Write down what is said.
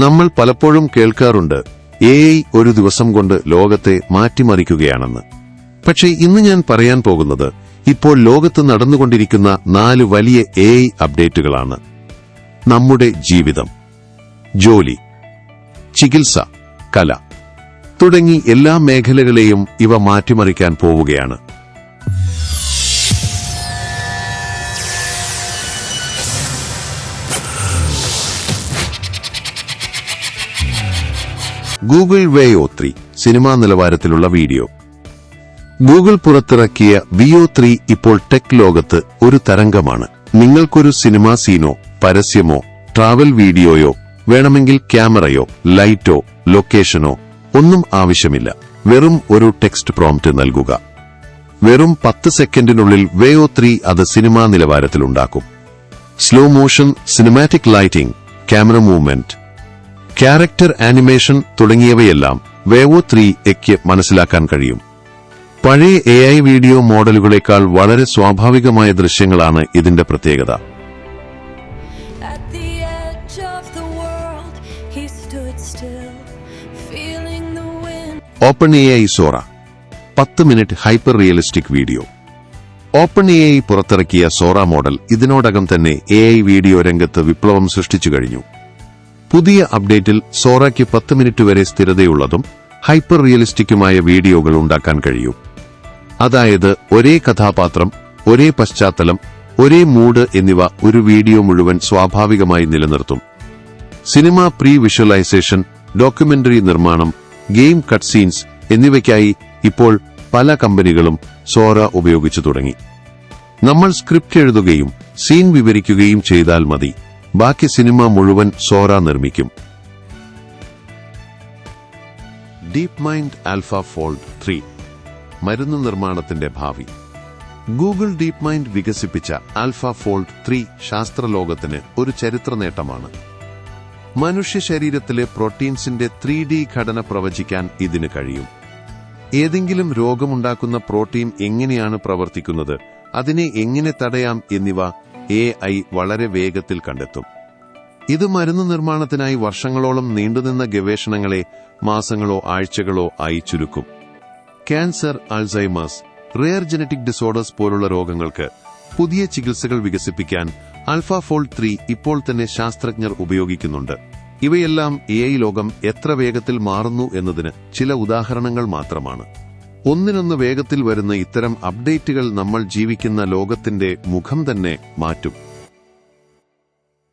നമ്മൾ പലപ്പോഴും കേൾക്കാറുണ്ട് എ ഐ ഒരു ദിവസം കൊണ്ട് ലോകത്തെ മാറ്റിമറിക്കുകയാണെന്ന്. പക്ഷേ ഇന്ന് ഞാൻ പറയാൻ പോകുന്നത് ഇപ്പോൾ ലോകത്ത് നടന്നുകൊണ്ടിരിക്കുന്ന നാല് വലിയ എ ഐ അപ്ഡേറ്റുകളാണ്. നമ്മുടെ ജീവിതം ജോലി ചികിത്സ കല തുടങ്ങി എല്ലാ മേഖലകളെയും ഇവ മാറ്റിമറിക്കാൻ പോവുകയാണ്. ഗൂഗിൾ വേയോ ത്രീ സിനിമാ നിലവാരത്തിലുള്ള വീഡിയോ. ഗൂഗിൾ പുറത്തിറക്കിയ വിയോ ത്രീ ഇപ്പോൾ ടെക് ലോകത്ത് ഒരു തരംഗമാണ്. നിങ്ങൾക്കൊരു സിനിമാ സീനോ പരസ്യമോ ട്രാവൽ വീഡിയോയോ വേണമെങ്കിൽ ക്യാമറയോ ലൈറ്റോ ലൊക്കേഷനോ ഒന്നും ആവശ്യമില്ല. വെറും ഒരു ടെക്സ്റ്റ് പ്രോംപ്റ്റ് നൽകുക. വെറും പത്ത് സെക്കൻഡിനുള്ളിൽ വേയോ ത്രീ അത് cinema നിലവാരത്തിലുണ്ടാക്കും. Slow motion cinematic lighting camera movement character animation തുടങ്ങിയവയെല്ലാം വേവോ ത്രീ എക്ക് മനസ്സിലാക്കാൻ കഴിയും. പഴയ എ ഐ വീഡിയോ മോഡലുകളേക്കാൾ വളരെ സ്വാഭാവികമായ ദൃശ്യങ്ങളാണ് ഇതിന്റെ പ്രത്യേകത. ഓപ്പൺ എ ഐ സോറ പത്ത് minute hyper realistic video. Open A I പുറത്തിറക്കിയ സോറ മോഡൽ ഇതിനോടകം തന്നെ എ ഐ വീഡിയോ രംഗത്ത് വിപ്ലവം സൃഷ്ടിച്ചു കഴിഞ്ഞു. പുതിയ അപ്ഡേറ്റിൽ സോറയ്ക്ക് പത്ത് മിനിറ്റ് വരെ സ്ഥിരതയുള്ളതും ഹൈപ്പർ റിയലിസ്റ്റിക്കുമായ വീഡിയോകൾ ഉണ്ടാക്കാൻ കഴിയും. അതായത് ഒരേ കഥാപാത്രം ഒരേ പശ്ചാത്തലം ഒരേ മൂഡ് എന്നിവ ഒരു വീഡിയോ മുഴുവൻ സ്വാഭാവികമായി നിലനിർത്തും. സിനിമ പ്രീ വിഷ്വലൈസേഷൻ ഡോക്യുമെന്ററി നിർമ്മാണം ഗെയിം കട്ട് സീൻസ് എന്നിവയ്ക്കായി ഇപ്പോൾ പല കമ്പനികളും സോറ ഉപയോഗിച്ചു തുടങ്ങി. നമ്മൾ സ്ക്രിപ്റ്റ് എഴുതുകയും സീൻ വിവരിക്കുകയും ചെയ്താൽ മതി. ബാക്കി സിനിമ മുഴുവൻ സോറ നിർമ്മിക്കും. DeepMind AlphaFold three മരുന്ന് നിർമ്മാണത്തിന്റെ ഭാവി. ഗൂഗിൾ ഡീപ് മൈൻഡ് വികസിപ്പിച്ച ആൽഫ ഫോൾഡ് ത്രീ ശാസ്ത്രലോകത്തിന് ഒരു ചരിത്ര നേട്ടമാണ് മനുഷ്യ ശരീരത്തിലെ പ്രോട്ടീൻസിന്റെ ത്രീ ഡി ഘടന പ്രവചിക്കാൻ ഇതിന് കഴിയും. ഏതെങ്കിലും രോഗമുണ്ടാക്കുന്ന പ്രോട്ടീൻ എങ്ങനെയാണ് പ്രവർത്തിക്കുന്നത് അതിനെ എങ്ങനെ തടയാം എന്നിവ എ ഐ വളരെ വേഗത്തിൽ കണ്ടെത്തും. ഇത് മരുന്ന് നിർമ്മാണത്തിനായി വർഷങ്ങളോളം നീണ്ടുനിന്ന ഗവേഷണങ്ങളെ മാസങ്ങളോ ആഴ്ചകളോ ആയി ചുരുക്കും. Cancer Alzheimer's rare genetic disorders പോലുള്ള രോഗങ്ങൾക്ക് പുതിയ ചികിത്സകൾ വികസിപ്പിക്കാൻ ആൽഫ ഫോൾഡ് ത്രീ ഇപ്പോൾ തന്നെ ശാസ്ത്രജ്ഞർ ഉപയോഗിക്കുന്നുണ്ട്. ഇവയെല്ലാം എ ലോകം എത്ര വേഗത്തിൽ മാറുന്നു എന്നതിന് ചില ഉദാഹരണങ്ങൾ മാത്രമാണ്. ഒന്നിനൊന്ന് വേഗത്തിൽ വരുന്ന ഇത്തരം അപ്ഡേറ്റുകൾ നമ്മൾ ജീവിക്കുന്ന ലോകത്തിന്റെ മുഖം തന്നെ മാറ്റും.